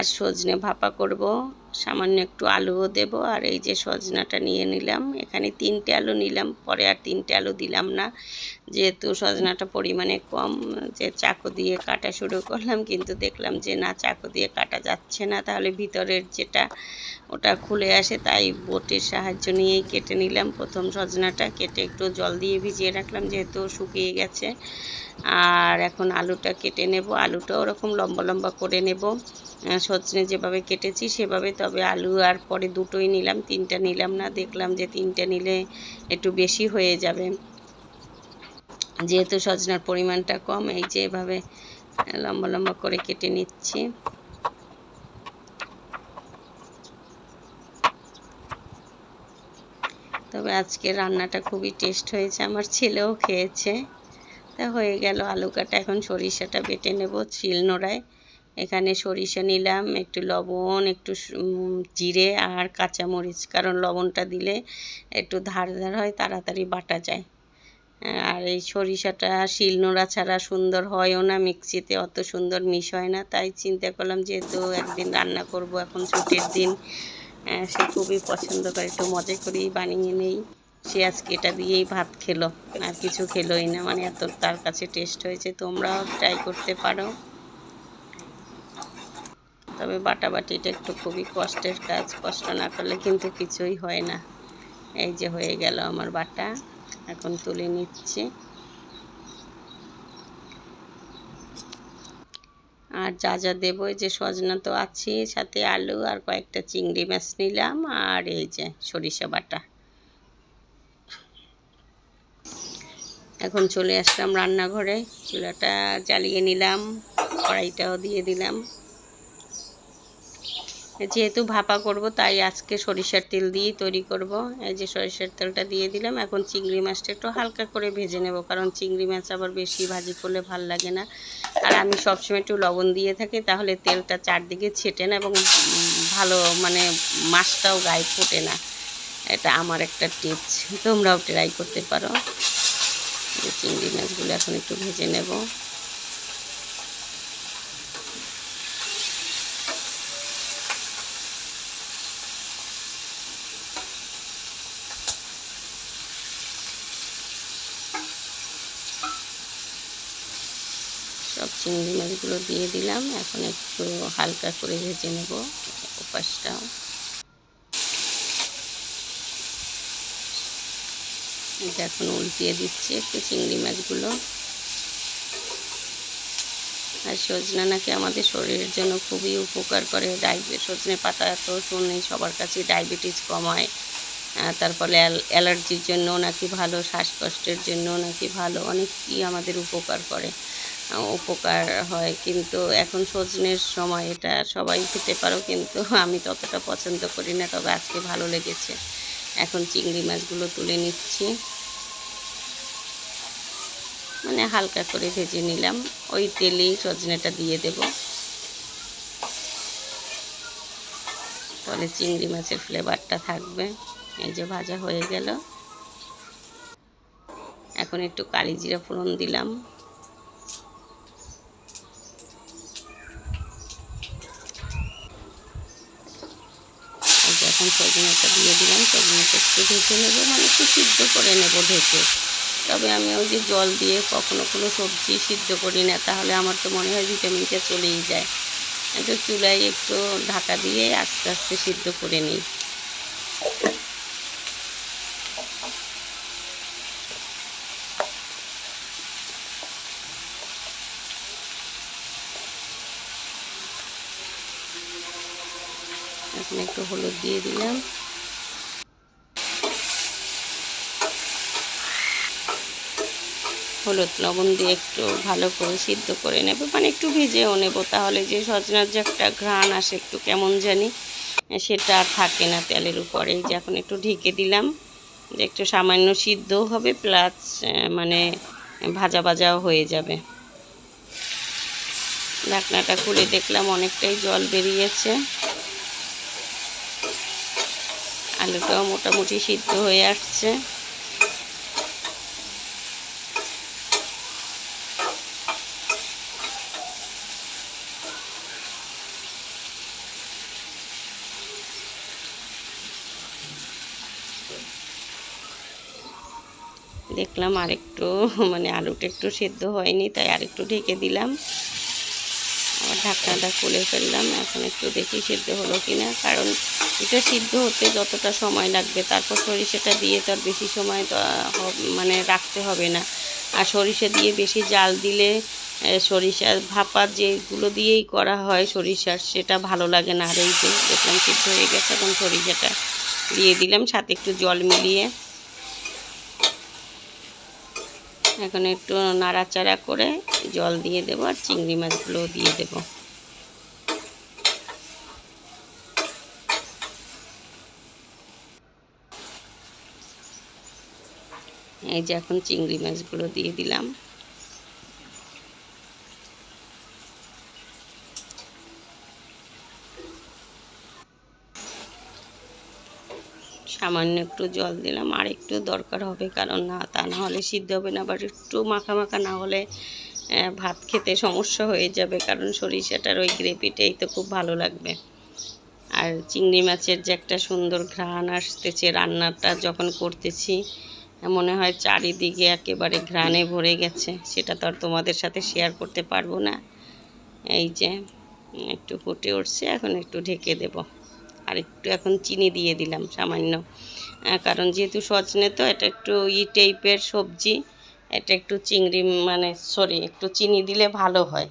আর সজনে ভাপা করব। সামান্য একটু আলুও দেব আর এই যে সজনাটা নিয়ে নিলাম। এখানে তিনটে আলু নিলাম, পরে আর তিনটে আলু দিলাম না। যেহেতু সজনাটা পরিমাণে কম, যে চাকু দিয়ে কাটা শুরু করলাম, কিন্তু দেখলাম যে না, চাকু দিয়ে কাটা যাচ্ছে না। তাহলে ভিতরের যেটা, ওটা খুলে আসে, তাই বোটের সাহায্য নিয়েই কেটে নিলাম। প্রথম সজনাটা কেটে একটু জল দিয়ে ভিজিয়ে রাখলাম, যেহেতু শুকিয়ে গেছে। আর এখন আলুটা কেটে নেব। আলুটা ওরকম লম্বা লম্বা করে নেব। সজনে যেভাবে কেটেছি সেভাবে, তবে আলু আর পরে দুটোই নিলাম, তিনটা নিলাম না। দেখলাম যে তিনটা নিলে একটু বেশি হয়ে যাবে। যেহেতু সজনার পরিমাণটা কম, এই যে এভাবে লম্বা লম্বা করে কেটে নিচ্ছি। তবে আজকে রান্নাটা খুবই টেস্ট হয়েছে, আমার ছেলেও খেয়েছে। হয়ে গেল, আলু কাটা। এখন সরিষাটা বেটে নেব চিল নোড়ায় এখানে সরিষা নিলাম, একটু লবণ, একটু জিরে আর কাঁচামরিচ, কারণ লবণটা দিলে একটু ধার ধার হয়, তাড়াতাড়ি বাটা যায়। আর এই সরিষাটা শিলনোড়া ছাড়া সুন্দর হয়ও না, মিক্সিতে অত সুন্দর মিশ হয় না। তাই চিন্তা করলাম যেহেতু একদিন রান্না করব, এখন ছুটির দিন সে খুবই পছন্দ করে, একটু মজা করেই বানিয়ে নেই। সে আজকে এটা দিয়েই ভাত খেলো, আর কিছু খেলোই না। মানে এত তার কাছে টেস্ট হয়েছে, তোমরাও ট্রাই করতে পারো। তবে বাটাবাটিটা একটু খুবই কষ্টের কাজ, কষ্ট না করলে কিন্তু কিছুই হয় না। এই যে হয়ে গেল আমার বাটা, এখন তুলে নিচ্ছি। আর যা যা দেবো যে সজনা তো আছে, সাথে আলু আর কয়েকটা চিংড়ি মাছ নিলাম, আর এই যে সরিষা বাটা। এখন চলে আসলাম রান্নাঘরে। চুলাটা জ্বালিয়ে নিলাম, কড়াইটাও দিয়ে দিলাম। যেহেতু ভাপা করব, তাই আজকে সরিষার তেল দিয়েই তৈরি করব। এই যে সরিষার তেলটা দিয়ে দিলাম, এখন চিংড়ি মাছটা একটু হালকা করে ভেজে নেব, কারণ চিংড়ি মাছ আবার বেশি ভাজি করলে ভালো লাগে না। আর আমি সবসময় একটু লবণ দিয়ে থাকি, তাহলে তেলটা চারদিকে ছেটে না এবং ভালো মানে মাছটাও গায়ে ফোটে না। এটা আমার একটা টিপস, তোমরাও ট্রাই করতে পারো। চিংড়ি মাছগুলো এখন একটু ভেজে নেব। সব চিংড়ি মাছগুলো দিয়ে দিলাম, এখন একটু হালকা করে ভেজে নেব। উপাসটাও এটা এখন উল্টিয়ে দিচ্ছি একটু চিংড়ি মাছগুলো। আর সজনা নাকি আমাদের শরীরের জন্য খুবই উপকার করে। ডায়াবেটিস সজনে পাতা তো শুনি সবার কাছে ডায়াবেটিস কমায় তার ফলে অ্যালার্জির জন্য নাকি ভালো, শ্বাসকষ্টের জন্য নাকি ভালো অনেক কি আমাদের উপকার করে। উপকার হয়। কিন্তু এখন সজনের সময় এটা সবাই খেতে পারো, কিন্তু আমি ততটা পছন্দ করি না, তবে আজকে ভালো লেগেছে। এখন চিংড়ি মাছগুলো তুলে নিচ্ছি। মানে হালকা করে ভেজে নিলাম। ওই তেলেই সজনেটা দিয়ে দেব। তাহলে চিংড়ি মাছের ফ্লেভারটা থাকবে। এই যে ভাজা হয়ে গেল। এখন একটু কালি জিরা ফোড়ন দিলাম এখন সজনেটা দিয়ে দিলাম সজনেটা একটু ঢেকে নেব মানে একটু সিদ্ধ করে নেব ঢেকে তবে আমি ওই যে জল দিয়ে কখনো কোনো সবজি সিদ্ধ করি না, তাহলে আমার তো মনে হয় ভিটামিনটা চলেই যায়। একটু চুলায় একটু ঢাকা দিয়ে আস্তে আস্তে সিদ্ধ করে নিই। এখন একটু হলুদ দিয়ে দিলাম। হলুদ লবণ দিয়ে একটু ভালো করে সিদ্ধ করে নেব। মানে একটু ভেজেও নেব, তাহলে যে সজনার যে একটা ঘ্রাণ আসে একটু কেমন জানি, সেটা আর থাকে না তেলের উপরে। যে এখন একটু ঢেকে দিলাম, যে একটু সামান্য সিদ্ধও হবে প্লাস মানে ভাজা ভাজাও হয়ে যাবে। ঢাকনাটা খুলে দেখলাম অনেকটাই জল বেরিয়েছে। আলুটাও মোটামুটি সিদ্ধ হয়ে আসছে। দেখলাম আরেকটু মানে আলুটা একটু সেদ্ধ হয়নি, তাই আরেকটু ঢেকে দিলাম। আবার ঢাকনাটা খুলে ফেললাম। এখন একটু দেখি সিদ্ধ হলো কিনা। কারণ এটা সিদ্ধ হতে যতটা সময় লাগবে তারপর সরিষাটা দিয়ে তো আর বেশি সময় তো মানে রাখতে হবে না। আর সরিষা দিয়ে বেশি জাল দিলে আহ, সরিষা ভাপা যেগুলো দিয়েই করা হয় সরিষার সেটা ভালো লাগে না। আর এই যে দেখলাম সিদ্ধ হয়ে গেছে এখন সরিষাটা দিয়ে দিলাম সাথে একটু জল মিলিয়ে। এখন একটু নাড়াচাড়া করে জল দিয়ে দেবো আর চিংড়ি মাছগুলোও দিয়ে দেবো। এই যে এখন চিংড়ি মাছগুলো দিয়ে দিলাম। সামান্য একটু জল দিলাম, আর একটু দরকার হবে কারণ না, তা না হলে সিদ্ধ হবে না। আবার একটু মাখা মাখা না হলে ভাত খেতে সমস্যা হয়ে যাবে কারণ সরিষাটার ওই গ্রেভিটাই তো খুব ভালো লাগবে। আর চিংড়ি মাছের যে একটা সুন্দর ঘ্রাণ আসতেছে রান্নাটা যখন করতেছি, মনে হয় চারিদিকে একেবারে ঘ্রাণে ভরে গেছে, সেটা তো আর তোমাদের সাথে শেয়ার করতে পারব না। এই যে, একটু ফুটে উঠছে, এখন একটু ঢেকে দেব। আর একটু এখন চিনি দিয়ে দিলাম সামান্য। কারণ যেহেতু সজনে তো এটা একটু ই টাইপের সবজি, এটা একটু চিংড়ি মানে সরি একটু চিনি দিলে ভালো হয়।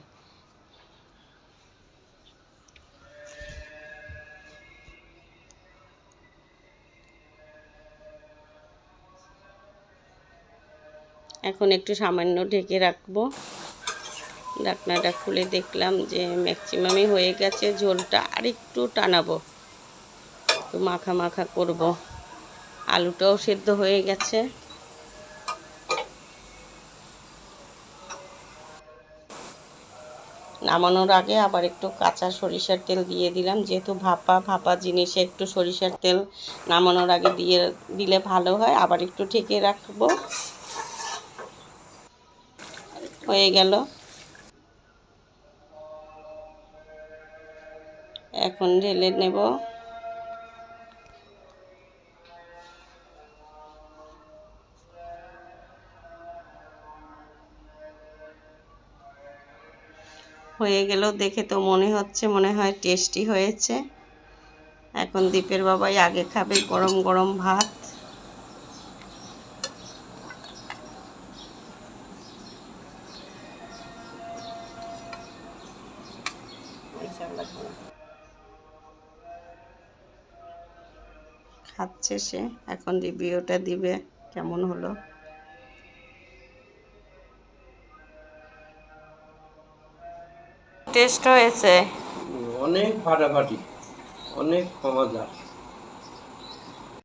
এখন একটু সামান্য ঢেকে রাখব। ঢাকনাটা খুলে দেখলাম যে ম্যাক্সিমামই হয়ে গেছে ঝোলটা আর একটু টানাবো। একটু মাখা মাখা করব। আলুটাও সেদ্ধ হয়ে গেছে। নামানোর আগে আবার একটু কাঁচা সরিষার তেল দিয়ে দিলাম। যেহেতু ভাপা ভাপা জিনিসে একটু সরিষার তেল নামানোর আগে দিয়ে দিলে ভালো হয়। আবার একটু ঠেকে রাখব। হয়ে গেল। এখন ঢেলে নেব। হয়ে গেল, দেখে তো মনে হচ্ছে মনে হয় টেস্টি হয়েছে। এখন দীপের বাবাই আগে খাবে গরম গরম ভাত। খাচ্ছে সে, এখন রিভিউটা দিবে, কেমন হলো? টেস্ট হয়েছে। অনেক ফাটাফাটি অনেক মজা।